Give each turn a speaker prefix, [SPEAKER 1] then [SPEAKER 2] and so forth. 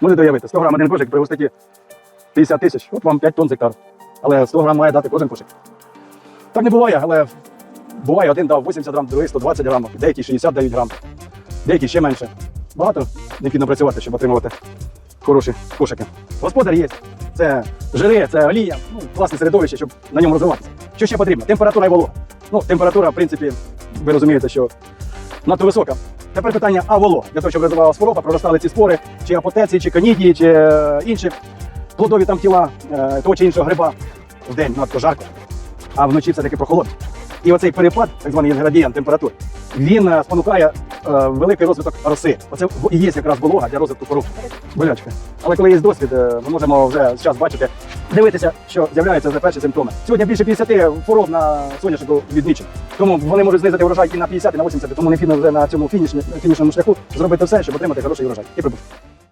[SPEAKER 1] Можете уявити, 100 грам один кошик при густоті 50 тисяч, от вам 5 тонн з гектару. Але 100 грам має дати кожен кошик. Так не буває, але буває, один дав 80 грам, другий 120 грам, деякі 69 грам, деякі ще менше. Багато необхідно працювати, щоб отримувати хороші кошики. Господар є. Це жири, це олія, ну, класне середовище, щоб на ньому розвиватися. Що ще потрібно? Температура і волога. Ну, температура, в принципі, ви розумієте, що надто висока. Тепер питання, а волога. Для того, щоб розвивалася хвороба, проростали ці спори, чи апотеції, чи канідії, чи е, інші плодові там тіла е, того чи іншого гриба в день надто жарко, а вночі все-таки прохолодно. І оцей перепад, так званий градієнт температур, він е, спонукає е, великий розвиток роси. Оце і є якраз волога для розвитку хвороб. Болячка. Але коли є досвід, е, ми можемо вже зараз бачити, дивитися, що з'являються вже перші симптоми. Сьогодні більше 50 хвороб на соняшнику відмічено. Тому вони можуть знизити урожай і на 50, і на 80, тому необхідно вже на цьому фінішному шляху зробити все, щоб отримати хороший урожай і прибуток.